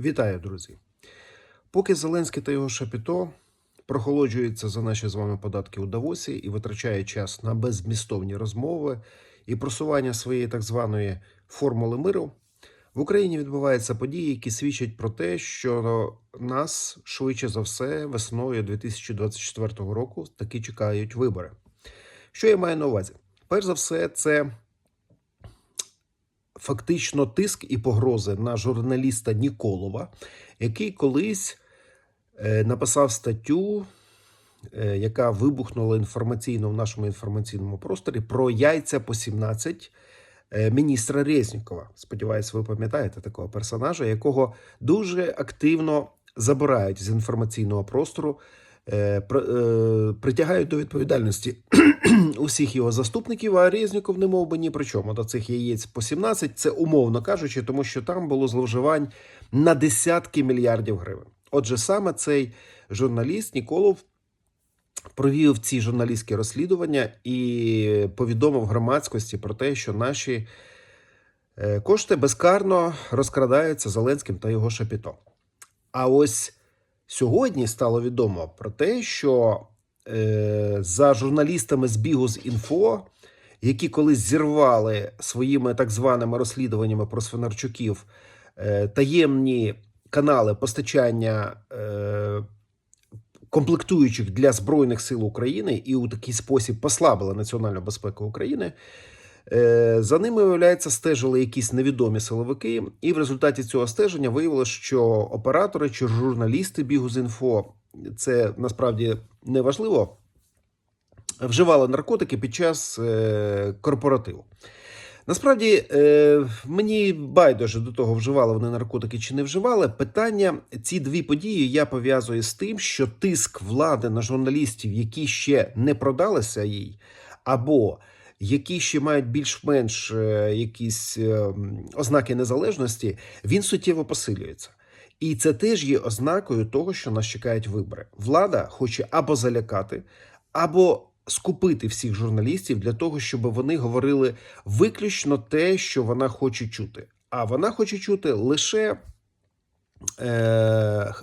Вітаю, друзі! Поки Зеленський та його шапіто прохолоджуються за наші з вами податки у Давосі і витрачає час на беззмістовні розмови і просування своєї так званої формули миру, в Україні відбуваються події, які свідчать про те, що нас швидше за все весною 2024 року таки чекають вибори. Що я маю на увазі? Перш за все, це фактично тиск і погрози на журналіста Ніколова, який колись е, написав статтю, е, яка вибухнула інформаційно в нашому інформаційному просторі про яйця по 17 е, міністра Резнікова. Сподіваюсь, ви пам'ятаєте такого персонажа, якого дуже активно забирають з інформаційного простору. пр- Притягають до відповідальності усіх його заступників, а Резніков не мов би ні при чому. До цих яєць по 17, це умовно кажучи, тому що там було зловживань на десятки мільярдів гривень. Отже, саме цей журналіст Ніколов провів ці журналістські розслідування і повідомив громадськості про те, що наші е, кошти безкарно розкрадаються Зеленським та його шапіто. А ось сьогодні стало відомо про те, що за журналістами з бігу з інфо, які колись зірвали своїми так званими розслідуваннями про Свинарчуків е, таємні канали постачання е, комплектуючих для Збройних сил України і у такий спосіб послабили національну безпеку України. Е, За ними, виявляється, стежили якісь невідомі силовики, і в результаті цього стеження виявилося, що оператори чи журналісти бігу з інфо це насправді не важливо. Вживали наркотики під час е, корпоративу. Насправді е, мені байдуже до того, вживали вони наркотики чи не вживали. Питання ці дві події я пов'язую з тим, що тиск влади на журналістів, які ще не продалися їй, або які ще мають більш-менш е, якісь е, ознаки незалежності, він суттєво посилюється. І це теж є ознакою того, що нас чекають вибори. Влада хоче або залякати, або скупити всіх журналістів для того, щоб вони говорили виключно те, що вона хоче чути. А вона хоче чути лише, е,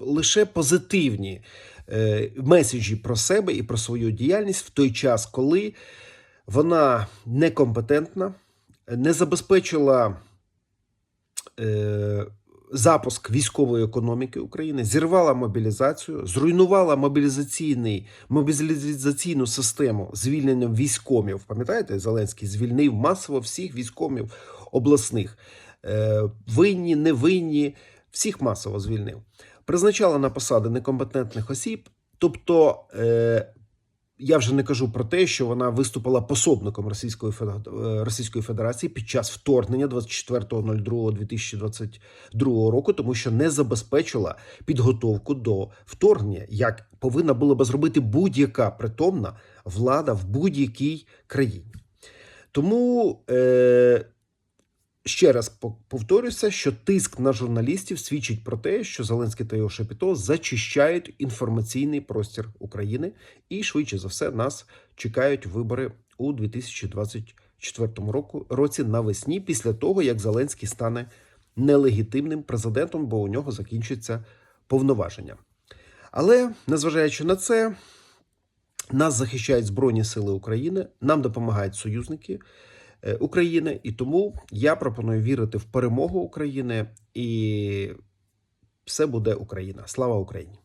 лише позитивні е, меседжі про себе і про свою діяльність в той час, коли вона некомпетентна, не забезпечила. Е, запуск військової економіки України, зірвала мобілізацію, зруйнувала мобілізаційний мобілізаційну систему звільненням військомів. Пам'ятаєте, Зеленський звільнив масово всіх військомів обласних, е, винні, невинні, всіх масово звільнив. Призначала на посади некомпетентних осіб. Тобто, е, я вже не кажу про те, що вона виступила пособником Російської е, Російської Федерації під час вторгнення 24.02.2022 року, тому що не забезпечила підготовку до вторгнення, як повинна була би зробити будь-яка притомна влада в будь-якій країні. Тому е, ще раз по- повторюся, що тиск на журналістів свідчить про те, що Зеленський та його Шепіто зачищають інформаційний простір України, і швидше за все нас чекають вибори у 2024 року році навесні, після того як Зеленський стане нелегітимним президентом, бо у нього закінчиться повноваження. Але незважаючи на це, нас захищають Збройні Сили України, нам допомагають союзники України, і тому я пропоную вірити в перемогу України, і все буде Україна. Слава Україні!